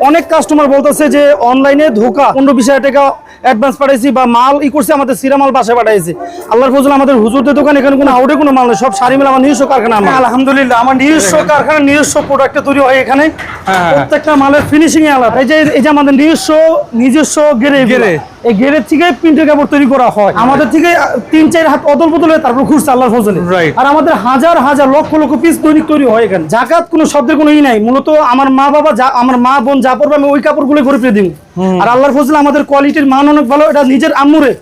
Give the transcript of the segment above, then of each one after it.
অনেক কাস্টমার বলতেছে যে অনলাইনে ধোকা পনেরো বিশ হাজার টাকা অ্যাডভান্স পাঠাইছি বা মাল ই করছে আমাদের সিরা মাল বাসায় পাঠাইছি আল্লাহর ফজল আমাদের হুজুরদের দোকান এখানে কোনো আউটে কোনো মাল নেই সব সারি মেলা আমার নিজস্ব কারখানা আমার। আলহামদুলিল্লাহ আমার নিজস্ব কারখানা নিজস্ব প্রোডাক্টে তৈরি হয় এখানে হ্যাঁ। প্রত্যেকটা মালের ফিনিশিং আলাদা এই যে এই যে আমাদের নিজস্ব নিজস্ব গেড়ে গেরে। এই গেরের থেকে প্রিন্টের কাপড় তৈরি করা হয়। আমাদের থেকে তিন চার হাত অদল বদল হয়ে তারপর খুঁজছে আল্লাহর ফজলে। আর আমাদের হাজার হাজার লক্ষ লক্ষ পিস দৈনিক তৈরি হয় এখানে। জাকাত কোনো শব্দের কোনো ই নাই। মূলত আমার মা বাবা যা আমার মা বোন যা পড়বে আমি ওই কাপড়গুলো ঘুরে ফিরে দিব। আর আল্লাহর ফজলে আমাদের কোয়ালিটির মান অনেক ভালো। এটা নিজের আম্মুরে.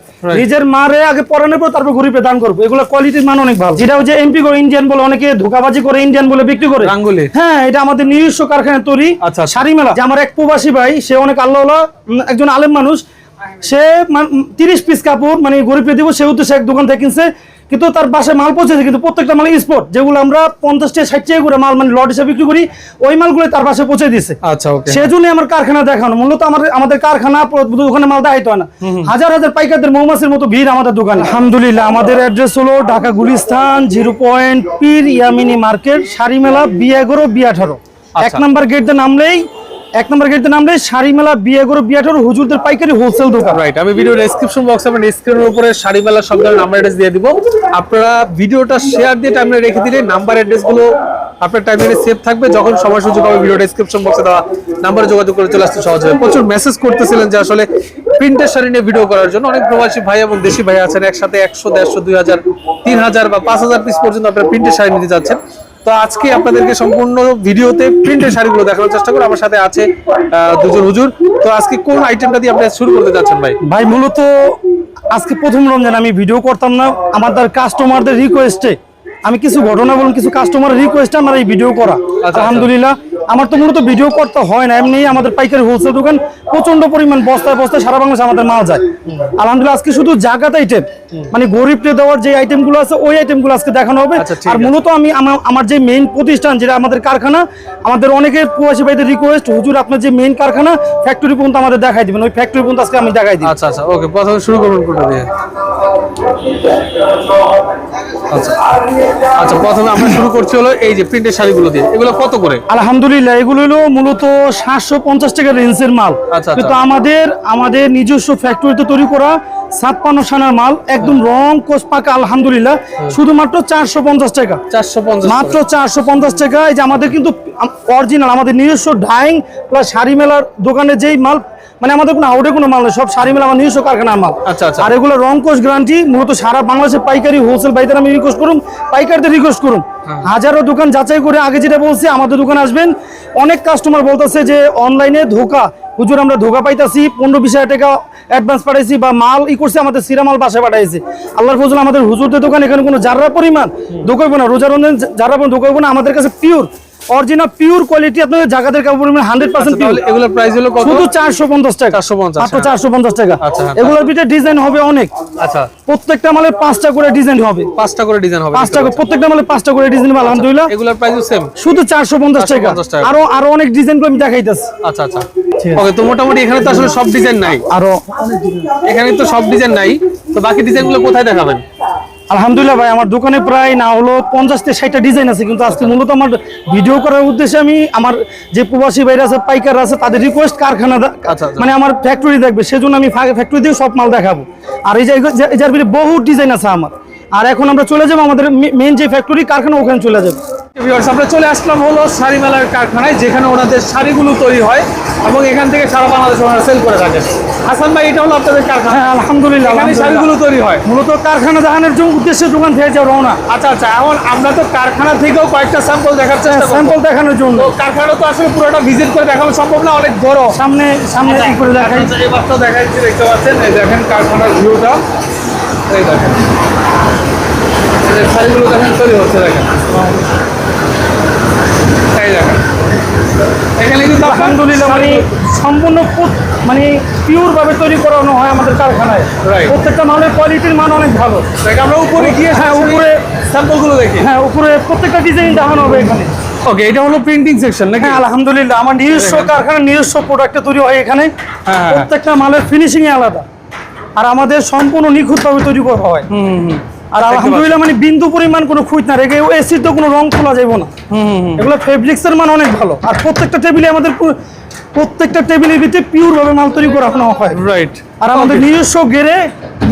নিজের মারে আগে পরানোর পর তারপর ঘুরে দান করব। এগুলো কোয়ালিটির মান অনেক ভালো। যেটা হচ্ছে এমপি করে ইন্ডিয়ান বলে অনেকে ধোকাবাজি করে ইন্ডিয়ান বলে বিক্রি করে। রাঙ্গুলি। হ্যাঁ এটা আমাদের নিজস্ব কারখানায় তৈরি আচ্ছা, আচ্ছা। শাড়ি মেলা। যে আমার এক প্রবাসী ভাই সে অনেক আল্লাহ একজন আলেম মানুষ। সে তিরিশ পিস কাপড় মানে গরিব দিব সে উদ্দেশ্যে এক দোকান থেকে কিনছে। কিন্তু তার বাসায় মাল পৌঁছেছে কিন্তু প্রত্যেকটা মাল স্পট যেগুলো আমরা পঞ্চাশ টাকা ষাট টাকা করে মাল মানে লট হিসেবে বিক্রি করি ওই মালগুলো তার বাসায় পৌঁছে দিছে আচ্ছা ওকে সেজন্য আমার কারখানা দেখানো। মূলত আমাদের আমাদের কারখানা দোকানে মাল দেখাইতে হয় না। হাজার হাজার পাইকারদের মৌমাছির মতো ভিড় আমাদের দোকানে। আলহামদুলিল্লাহ আমাদের অ্যাড্রেস হলো ঢাকা গুলিস্তান জিরো পয়েন্ট পীর ইয়ামিনী মার্কেট শাড়ি মেলা বি এগারো বি আঠারো এক। নম্বর গেট দিয়ে নামলেই এক নম্বর গেট দিয়ে নামলেই শাড়ি মেলা বি এগারো হুজুরদের পাইকারি হোলসেল দোকান। রাইট আমি ভিডিও ডেসক্রিপশন বক্সে আমি স্ক্রিনের উপরে শাড়ি মেলার সব ধরনের নাম্বার অ্যাড্রেস দিয়ে দিব। আপনারা ভিডিওটা শেয়ার দিয়ে টাইমলাইনে রেখে দিলে নাম্বার অ্যাড্রেসগুলো আপনার টাইমলাইনে সেভ থাকবে। যখন সময় সুযোগ হবে ভিডিও ডেসক্রিপশন বক্সে দেওয়া নাম্বারে যোগাযোগ করে চলে আসতে সহজ হবে। প্রচুর মেসেজ করতেছিলেন যে আসলে প্রিন্টের শাড়ি নিয়ে ভিডিও করার জন্য। অনেক প্রবাসী ভাই এবং দেশি ভাই আছেন, একসাথে একশো, দেড়শো, দুই হাজার, তিন হাজার বা পাঁচ হাজার পিস পর্যন্ত আপনারা প্রিন্টের শাড়ি নিতে যাচ্ছেন। তো আজকে আপনাদেরকে সম্পূর্ণ ভিডিওতে প্রিন্টের শাড়িগুলো দেখানোর চেষ্টা করব। আমার সাথে আছে দুজন হুজুর। তো আজকে কোন আইটেমটা দিয়ে আপনি শুরু করতে চাচ্ছেন ভাই? ভাই মূলত আজকে প্রথম রমজান আমি ভিডিও করতাম না। আমাদের কাস্টমারদের রিকোয়েস্টে আমি কিছু ঘটনা বলুন কিছু কাস্টমার রিকোয়েস্ট আমার এই ভিডিও করা। আচ্ছা। আলহামদুলিল্লাহ আমার তো মূলত ভিডিও করতে হয় না এমনি আমাদের পাইকারি হোলসেল দোকান প্রচণ্ড পরিমাণ বস্তায় বস্তায় সারা বাংলাদেশে আমাদের মাল যায়। আলহামদুলিল্লাহ আজকে শুধু জাগাত আইটেম মানে গরিবকে দেওয়ার যে আইটেমগুলো আছে ওই আইটেমগুলো আজকে দেখানো হবে। আচ্ছা, আর মূলত আমি আমার- আমার যে মেইন প্রতিষ্ঠান যেটা আমাদের কারখানা আমাদের অনেকের প্রবাসী ভাইদের রিকোয়েস্ট হুজুর আপনার যে মেইন কারখানা ফ্যাক্টরি পর্যন্ত আমাদের দেখাই দিবেন। ওই ফ্যাক্টরি পর্যন্ত আজকে আমি দেখাই দিই। আচ্ছা আচ্ছা ওকে প্রথমে শুরু করুন কোনটা দিয়ে। আচ্ছা আচ্ছা প্রথমে আমরা শুরু করছি হলো এই যে প্রিন্টের শাড়িগুলো দিয়ে। এগুলো কত করে? আলহামদুলিল্লাহ এগুলো হলো মূলত সাতশো পঞ্চাশ রেঞ্জের মাল। আচ্ছা। কিন্তু আমাদের আমাদের নিজস্ব ফ্যাক্টরিতে তৈরি করা ছাপ্পান্ন সানার মাল একদম রং কোষ পাকা আলহামদুলিল্লাহ। শুধুমাত্র চারশো পঞ্চাশ টাকা। চারশো পঞ্চাশ মাত্র চারশো পঞ্চাশ টাকা। এই যে আমাদের কিন্তু অরিজিনাল আমাদের নিজস্ব ডাইং প্লাস শাড়ি মেলার দোকানে যেই মাল মানে আমাদের কোনো আউটে কোনো মাল নেই সব শাড়ি মেলা আমার নিজস্ব কারখানার মাল। আচ্ছা, আচ্ছা। আর এগুলো রং কোষ গ্যারান্টি মূলত সারা বাংলাদেশের পাইকারি হোলসেল বাইদের আমি রিকোয়েস্ট করুন পাইকারদের রিকোয়েস্ট করুন। হ্যাঁ। হাজারো দোকান যাচাই করে আগে যেটা বলছি আমাদের দোকানে আসবেন। অনেক কাস্টমার বলতেছে যে অনলাইনে ধোকা। হুজুর আমরা ধোকা পাইতাছি পনেরো বিশ হাজার টাকা অ্যাডভান্স পাঠাইছি বা মাল ই করছে আমাদের সিরা মাল বাসায় পাঠাইছি। আল্লাহর ফজল আমাদের হুজুরদের দোকান এখানে কোনো যারা পরিমাণ দোকাইবো না রোজা রঞ্জন যারা দোকাইবো না আমাদের কাছে পিওর অরিজিনাল পিওর কোয়ালিটি আপনাদের জায়গাদের কাপড় হান্ড্রেড পার্সেন্ট পিওর তাহলে এগুলোর প্রাইস হলো কত? শুধু চারশো পঞ্চাশ টাকা। 450 মাত্র হ্যাঁ। চারশো পঞ্চাশ টাকা। আচ্ছা, হ্যাঁ। এগুলোর ভিতরে ডিজাইন হবে অনেক। আচ্ছা। প্রত্যেকটা মালে পাঁচটা করে ডিজাইন হবে। পাঁচটা করে ডিজাইন হবে পাঁচটা করে প্রত্যেকটা মালে পাঁচটা করে ডিজাইন হবে আলহামদুলিল্লাহ। এগুলোর প্রাইসও সেম শুধু চারশো পঞ্চাশ টাকা। 450 টাকা। আরও আরও অনেক ডিজাইন করে আমি দেখাইতেছি। আচ্ছা আচ্ছা। ওকে তো মোটামুটি এখানে তো আসলে সব ডিজাইন নাই। আরও এখানে তো সব ডিজাইন নাই। তো বাকি ডিজাইনগুলো কোথায় দেখাবেন? আলহামদুলিল্লাহ ভাই আমার দোকানে প্রায় না হলো পঞ্চাশ থেকে ষাটটা ডিজাইন আছে কিন্তু আজকে মূলত আমার ভিডিও করার উদ্দেশ্যে আমি আমার যে প্রবাসী বাইরে আছে পাইকার আছে তাদের রিকোয়েস্ট কারখানা আচ্ছা, আচ্ছা। মানে আমার ফ্যাক্টরি দেখবে সেজন্য আমি ফ্যাক্টরি দিয়ে সব মাল দেখাবো। আর এই যে এই যার ভিতরে বহু ডিজাইন আছে আমার। আর এখন আমরা চলে যাব আমাদের মেন যে ফ্যাক্টরি কারখানা ওখানে চলে যাব। আমরা চলে আসলাম হলো শাড়ি মেলার কারখানায় যেখানে ওনাদের শাড়িগুলো তৈরি হয় এবং এখান থেকে সারা বাংলাদেশে ওনারা সেল করে থাকেন। হাসান ভাই এটা হলো আপনাদের কারখানা। হ্যাঁ আলহামদুলিল্লাহ এখানে শাড়িগুলো তৈরি হয়। মূলত কারখানা দেখানোর জন্য উদ্দেশ্যে দোকান থেকে যাও রওনা। আচ্ছা আচ্ছা এখন আমরা তো কারখানা থেকেও কয়েকটা স্যাম্পল দেখার চেষ্টা স্যাম্পল দেখানোর জন্য। কারখানা তো আসলে পুরোটা ভিজিট করে দেখানো সম্ভব না অনেক বড়। সামনে সামনে কি করে দেখাই? আচ্ছা, এবার তো দেখাচ্ছি দেখতে পাচ্ছেন? এই দেখেন কারখানার ভিউটা এই দেখেন। শাড়িগুলো দেখেন তৈরি হচ্ছে দেখেন। এই দেখেন। এখানে কিন্তু আলহামদুলিল্লাহ মানে সম্পূর্ণ মানে পিওর ভাবে তৈরি করানো হয় আমাদের কারখানায়। প্রত্যেকটা মালের কোয়ালিটির মান অনেক ভালো। আমরা উপরে গিয়ে হ্যাঁ, উপরে স্যাম্পলগুলো দেখি। হ্যাঁ উপরে প্রত্যেকটা ডিজাইন দেখানো হবে এখানে। ওকে এটা হলো প্রিন্টিং সেকশন নাকি? হ্যাঁ আলহামদুলিল্লাহ আমার নিজস্ব কারখানা নিজস্ব প্রোডাক্টে তৈরি হয় এখানে। হ্যাঁ। প্রত্যেকটা মালের ফিনিশিং আলাদা। আর আমাদের সম্পূর্ণ নিখুঁতভাবে তৈরি করা হয়। আর আলহামদুলিল্লাহ মানে বিন্দু পরিমাণ কোনো খুঁত না রেখে এসির তো কোনো রং খোলা যাবে না। এগুলো ফেব্রিক্সের মান অনেক ভালো। আর প্রত্যেকটা টেবিলে আমাদের প্রত্যেকটা টেবিলের ভিতরে পিওর ভাবে মাল তৈরি করা হয়। রাইট আর আমাদের নিজস্ব গেরে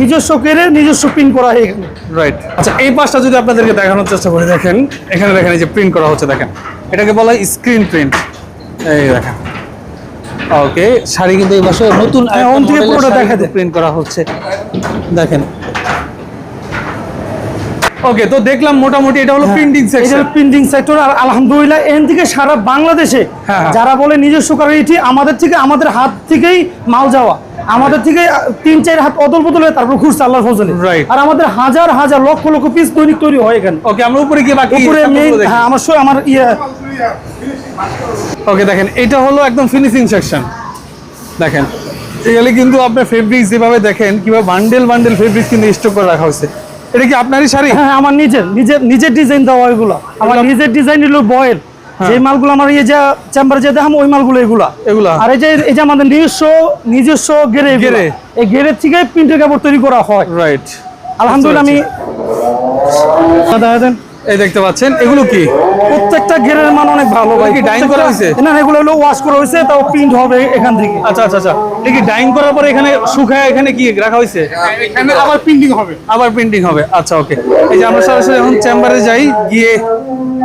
নিজস্ব গেরে নিজস্ব পিন করা হয় এখানে রাইট আচ্ছা এই পাশটা যদি আপনাদেরকে দেখানোর চেষ্টা করে দেখেন। এখানে দেখেন এই যে প্রিন্ট করা হচ্ছে দেখেন। এটাকে বলা হয় স্ক্রিন প্রিন্ট এই দেখেন। ওকে শাড়ি কিন্তু এই পাশে নতুন হ্যাঁ, থেকে পুরোটা দেখা প্রিন্ট করা হচ্ছে। দেখেন। ওকে তো দেখলাম মোটামুটি এটা হলো প্রিন্টিং এটা প্রিন্টিং সেক্টর আর আলহামদুলিল্লাহ এখান থেকে সারা বাংলাদেশে হ্যাঁ, হ্যাঁ। যারা বলে নিজস্ব কোয়ালিটি আমাদের থেকে আমাদের হাত থেকেই মাল যাওয়া। আমাদের থেকে তিন চার হাত অদল বদল হয়ে তারপর ঘুরছে আল্লাহর ফজলে। আর আমাদের হাজার হাজার লক্ষ লক্ষ পিস তৈরি তৈরি হয় এখানে। ওকে আমরা উপরে গিয়ে বাকি উপরে হ্যাঁ আমার আমার ইয়ে। ওকে দেখেন এটা হলো একদম ফিনিশিং সেকশন দেখেন এগুলি কিন্তু আপনার ফেব্রিক যেভাবে দেখেন কীভাবে বান্ডেল বান্ডেল ফেব্রিক কিন্তু স্টক করে রাখা হয়েছে। এটা কি আপনারই শাড়ি? হ্যাঁ আমার নিজের নিজের নিজের ডিজাইন দেওয়া এগুলো আমার নিজের ডিজাইন হলো বয়েল। যে মালগুলো আমার এই যে চেম্বারে যে দেখাম ওই মালগুলো এগুলা। এগুলা। আর এই যে এই যে আমাদের নিজস্ব নিজস্ব গেরে। গেরে। এই গেরের থেকে প্রিন্টের কাপড় তৈরি করা হয়। রাইট আলহামদুলিল্লাহ আমি দাদা দেন। এই দেখতে পাচ্ছেন এগুলো কি? প্রত্যেকটা গেরের মান অনেক ভালো ভাই কি করা হয়েছে? না এগুলো হলো ওয়াশ করা হয়েছে তাও প্রিন্ট হবে এখান থেকে। আচ্ছা আচ্ছা আচ্ছা। কি ডাইং করার পরে এখানে শুকায় এখানে কি রাখা হয়েছে? এখানে আবার প্রিন্টিং হবে। আবার প্রিন্টিং হবে আচ্ছা ওকে এই যে আমরা সরাসরি এখন চেম্বারে যাই গিয়ে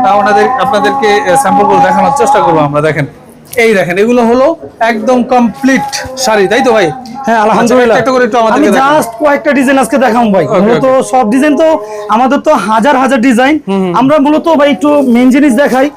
তা ওনাদের আপনাদেরকে স্যাম্পলগুলো দেখানোর চেষ্টা করব আমরা দেখেন। এই দেখেন এগুলো হলো একদম কমপ্লিট শাড়ি তাই তো ভাই? হ্যাঁ আলহামদুলিল্লাহ। একটা করে একটু আমি আমাদেরকে। জাস্ট কয়েকটা ডিজাইন আজকে দেখাম ভাই। মূলত সব ডিজাইন তো আমাদের তো হাজার হাজার ডিজাইন আমরা মূলত ভাই একটু মেন জিনিস দেখাই।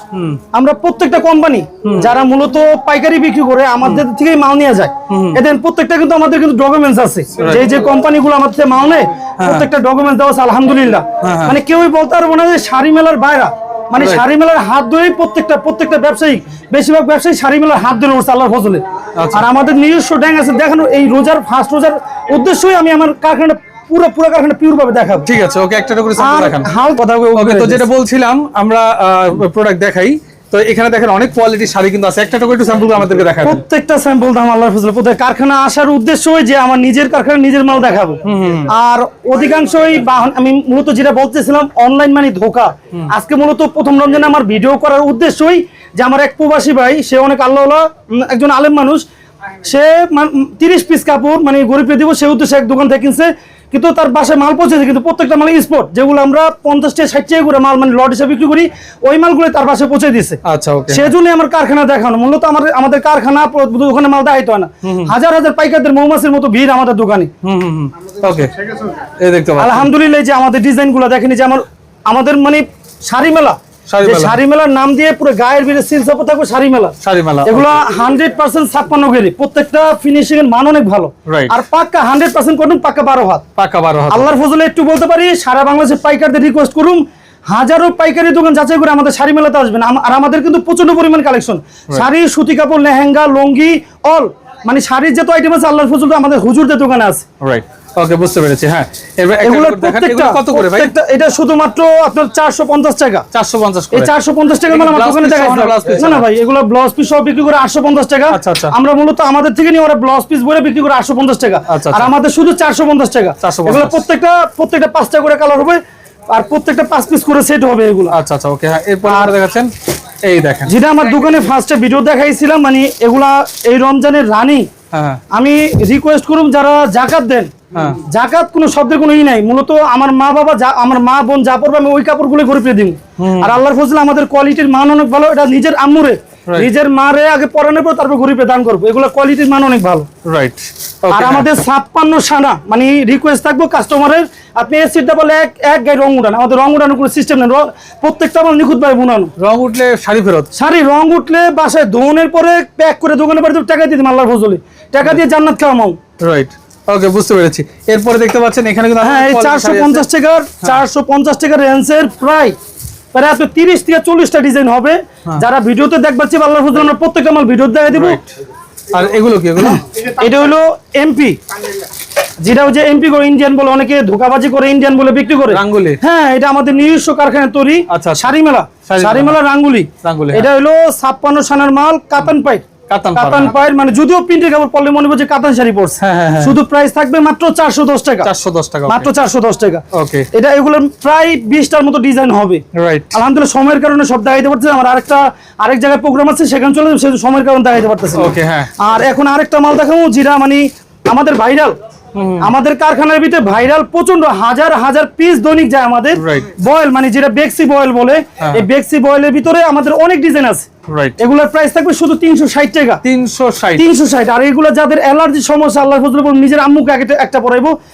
আমরা প্রত্যেকটা কোম্পানি যারা মূলত পাইকারি বিক্রি করে আমাদের থেকেই মাল নিয়ে যায়। এদের প্রত্যেকটা কিন্তু আমাদের কিন্তু ডকুমেন্টস আছে। যে যে কোম্পানিগুলো আমাদের থেকে মাল নেয় হ্যাঁ। প্রত্যেকটা ডকুমেন্টস দেওয়া আছে আলহামদুলিল্লাহ। মানে কেউই বলতে পারব না যে শাড়ি মেলার বাইরা। মানে শাড়ি মেলার হাত ধরেই প্রত্যেকটা প্রত্যেকটা ব্যবসায়ী বেশিরভাগ ব্যবসায়ী শাড়ি মেলার হাত ধরে উঠছে আল্লাহর ফজলে। আচ্ছা। আর আমাদের নিজস্ব ড্যাং আছে দেখানো এই রোজার ফার্স্ট রোজার উদ্দেশ্যই আমি আমার কারখানাটা পুরো পুরো কারখানা পিওর ভাবে দেখাবো। ঠিক আছে ওকে একটা করে দেখান। হাল কথা ওকে তো যেটা বলছিলাম আমরা প্রোডাক্ট দেখাই। তো এখানে দেখেন অনেক কোয়ালিটির শাড়ি কিন্তু আছে। একটা করে একটু স্যাম্পল আমাদেরকে দেখাবেন প্রত্যেকটা স্যাম্পল দাম আল্লাহর ফজলে। প্রত্যেক কারখানা আসার উদ্দেশ্যই যে আমার নিজের কারখানা নিজের মাল দেখাবো। আর অধিকাংশই বাহন- আমি মূলত যেটা বলতেছিলাম অনলাইন মানে ধোকা। আজকে মূলত প্রথম রমজানে আমার ভিডিও করার উদ্দেশ্যই যে আমার এক প্রবাসী ভাই সে অনেক আল্লাহ একজন আলেম মানুষ সে তিরিশ পিস কাপড় মানে গরিবকে দিব সে উদ্দেশ্যে এক দোকান থেকে কিনছে। কিন্তু তার বাসায় মাল পৌঁছেছে কিন্তু প্রত্যেকটা মাল স্পট যেগুলো আমরা পঞ্চাশ টাকা ষাট টাকা করে মাল মানে লট হিসেবে বিক্রি করি ওই মালগুলো তার বাসায় পৌঁছে দিছে আচ্ছা ওকে সেজন্য আমার কারখানা দেখানো। মূলত আমাদের আমাদের কারখানা ওখানে মাল দেখাইতে হয় না। হাজার হাজার পাইকারদের মৌমাছির মতো ভিড় আমাদের দোকানে। ওকে আলহামদুলিল্লাহ যে আমাদের ডিজাইনগুলো দেখেনি যে আমার আমাদের মানে শাড়ি মেলা শাড়ি মেলার নাম দিয়ে পুরো গায়ের বিরে সিল সাপোর্ট থাকবে শাড়ি মেলা। শাড়ি মেলা এগুলো হান্ড্রেড পার্সেন্ট ছাপ্পান্ন গেরি প্রত্যেকটা ফিনিশিং এর মান অনেক ভালো। আর পাক্কা হান্ড্রেড পার্সেন্ট করুন পাক্কা বারো হাত। পাকা বারো হাত। আল্লাহর ফজলে একটু বলতে পারি সারা বাংলাদেশের পাইকারদের রিকোয়েস্ট করুন হাজারো পাইকারি দোকান যাচাই করে আমাদের শাড়ি মেলাতে আসবেন। আর আমাদের কিন্তু প্রচণ্ড পরিমাণ কালেকশন শাড়ি সুতি কাপড় লেহেঙ্গা লুঙ্গি অল মানে শাড়ির যত আইটেম আছে আল্লাহর ফজল আমাদের হুজুরদের দোকানে আছে। রাইট ওকে বুঝতে পেরেছি হ্যাঁ। এবার এগুলো প্রত্যেকটা কত করে ভাই? এটা শুধুমাত্র আপনার চারশো পঞ্চাশ টাকা। এই টাকা মানে না। না না ভাই এগুলো ব্লাউজ পিস বিক্রি করে আটশো পঞ্চাশ টাকা। আচ্ছা, আচ্ছা। আমরা মূলত আমাদের থেকে নিয়ে ওরা ব্লাউজ পিস বলে বিক্রি করে টাকা। আচ্ছা, আর আচ্ছা। আমাদের শুধু চারশো পঞ্চাশ টাকা। 450 এগুলো প্রত্যেকটা প্রত্যেকটা পাঁচটা করে কালার হবে আর প্রত্যেকটা পাঁচ পিস করে সেট হবে এগুলো। আচ্ছা আচ্ছা ওকে হ্যাঁ এরপর আর দেখাচ্ছেন? এই দেখেন। যেটা আমার দোকানে ফার্স্টে ভিডিও দেখাইছিলাম মানে এগুলা এই রমজানের রানী। হ্যাঁ আমি রিকোয়েস্ট করুম যারা জাকাত দেন হ্যাঁ। জাকাত কোনো শব্দের কোনো ই নাই। মূলত আমার মা বাবা যা- আমার মা বোন যা পড়বে আমি ওই কাপড়গুলো ঘুরে ফিরে দিব। আর আল্লাহর ফজলে আমাদের কোয়ালিটির মান অনেক ভালো এটা নিজের আম্মুরে। নিজের মারে আগে পরানোর পর তারপর ঘুরে দান করব। এগুলো কোয়ালিটির মান অনেক ভালো। রাইট আর আমাদের ছাপ্পান্ন সানা মানে রিকোয়েস্ট থাকব কাস্টমারের আপনি এর সিটটা বলে এক এক গায়ে রং উঠান। আমাদের রং উঠানোর কোনো সিস্টেম নেই। প্রত্যেকটা আমার নিখুঁত ভাবে বুনানো। রং উঠলে শাড়ি ফেরত? শাড়ি রং উঠলে বাসায় ধোনের পরে প্যাক করে দোকানে বাড়িতে টাকা দিয়ে দিন আল্লাহর ফজলে। টাকা দিয়ে জান্নাত খাওয়া মাও রাইট ওকে বুঝতে পেরেছি। এরপরে দেখতে পাচ্ছেন এখানে কিন্তু হ্যাঁ এই quality চারশো শাড়ি আছে। পঞ্চাশ টাকার চারশো পঞ্চাশ টাকার রেঞ্জের প্রায় প্রায় আপনার তিরিশ থেকে চল্লিশটা ডিজাইন হবে। যারা ভিডিওতে দেখবার চেয়ে আল্লাহর ফজলে আমরা প্রত্যেকটা মাল ভিডিও দেখা দিব। আর এগুলো কি এগুলো? এটা হলো এমপি যেটা হচ্ছে এমপি করে ইন্ডিয়ান বলে অনেকে ধোকাবাজি করে ইন্ডিয়ান বলে বিক্রি করে। রাঙ্গুলি। হ্যাঁ এটা আমাদের নিজস্ব কারখানায় তৈরি আচ্ছা, আচ্ছা। শাড়ি মেলা শাড়ি মেলা। রাঙ্গুলি রাঙ্গুলি, এটা হলো ছাপ্পান্ন সানার মাল কাতান পাইট কাতান পাড়, কাতান। পায়ের মানে যদিও প্রিন্টের কাপড় পরলে মনে হবে কাতান শাড়ি পরছে। শুধু প্রাইস থাকবে মাত্র চারশো দশ টাকা। চারশো দশ টাকা মাত্র চারশো দশ টাকা। ওকে এটা এগুলোর প্রায় বিশটার মতো ডিজাইন হবে। রাইট আলহামদুলিল্লাহ সময়ের কারণে সব দেখাইতে পারছে আমার আরেকটা আরেক জায়গায় প্রোগ্রাম আছে সেখানে চলে যাবে, সময়ের কারণে দেখাইতে পারতেছে না। হ্যাঁ। আর এখন আরেকটা মাল দেখাবো যেটা মানে আমাদের ভাইরাল আমাদের কারখানার ভিতরে ভাইরাল প্রচণ্ড হাজার হাজার পিস দৈনিক যায় আমাদের। বয়েল মানে যেটা বেক্সি বয়েল বলে হ্যাঁ। এই বেক্সি বয়েলের ভিতরে আমাদের অনেক ডিজাইন আছে। এগুলোর প্রাইস থাকবে শুধু তিনশো ষাট টাকা। তিনশো ষাট। তিনশো ষাট। আর এগুলো যাদের অ্যালার্জি সমস্যা আল্লাহ ফজল বলুন, নিজের আম্মুকে একটা-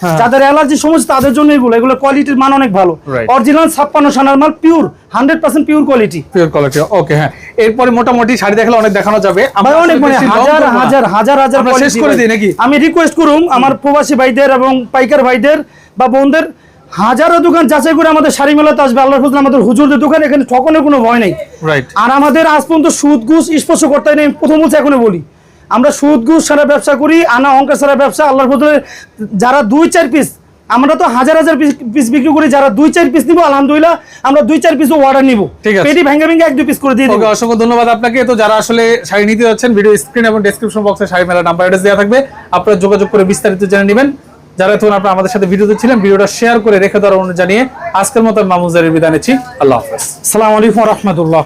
হ্যাঁ। যাদের অ্যালার্জি সমস্যা তাদের জন্য এগুলো এগুলো কোয়ালিটির মান অনেক ভালো। অরিজিনাল ছাপ্পান্ন সানার মাল pure hundred percent pure quality pure quality okay হ্যাঁ। এরপরে মোটামুটি শাড়ি দেখলে অনেক দেখানো যাবে। আমরা অনেক মানে হাজার হাজার হাজার হাজার শেষ করে। দিই নাকি? আমি রিকোয়েস্ট করুম আমার প্রবাসী ভাইদের এবং পাইকার ভাইদের বা বোনদের হাজারো দোকান যাচাই করে আমাদের শাড়ি মেলাতে আসবে আল্লাহ ফজল আমাদের হুজুরদের দোকান এখানে ঠকানোর কোনো ভয় নেই। রাইট আর আমাদের আজ পর্যন্ত সুদ ঘুষ স্পর্শ করতে নেই প্রথম বলছে এখনও বলি। আমরা সুদ ঘুষ সারা ব্যবসা করি আনা অঙ্কের সারা ব্যবসা আল্লাহর ফজলে যারা দুই চার পিস আমরা তো হাজার হাজার পিস বিক্রি করি যারা দুই চার পিস নিব আলহামদুলিল্লাহ আমরা দুই চার পিসও অর্ডার নিব। ঠিক আছে। পেটি ভেঙে ভেঙে এক দুই পিস করে দিয়ে অসংখ্য ধন্যবাদ আপনাকে। তো যারা আসলে শাড়ি নিতে যাচ্ছেন ভিডিও স্ক্রিন এবং ডেসক্রিপশন বক্সে শাড়ি মেলা নাম্বার অ্যাড্রেস দেওয়া থাকবে। আপনারা যোগাযোগ করে বিস্তারিত জেনে নেবেন। যারা তখন আপনার আমাদের সাথে ভিডিওতে ছিলেন, ভিডিওটা শেয়ার করে রেখে দেওয়ার অনুরোধ জানিয়ে আজকের মতো মামুজারের বিদায় নিচ্ছি। আল্লাহ হাফেজ। সালাম আলাইকুম রহমতুল্লাহ।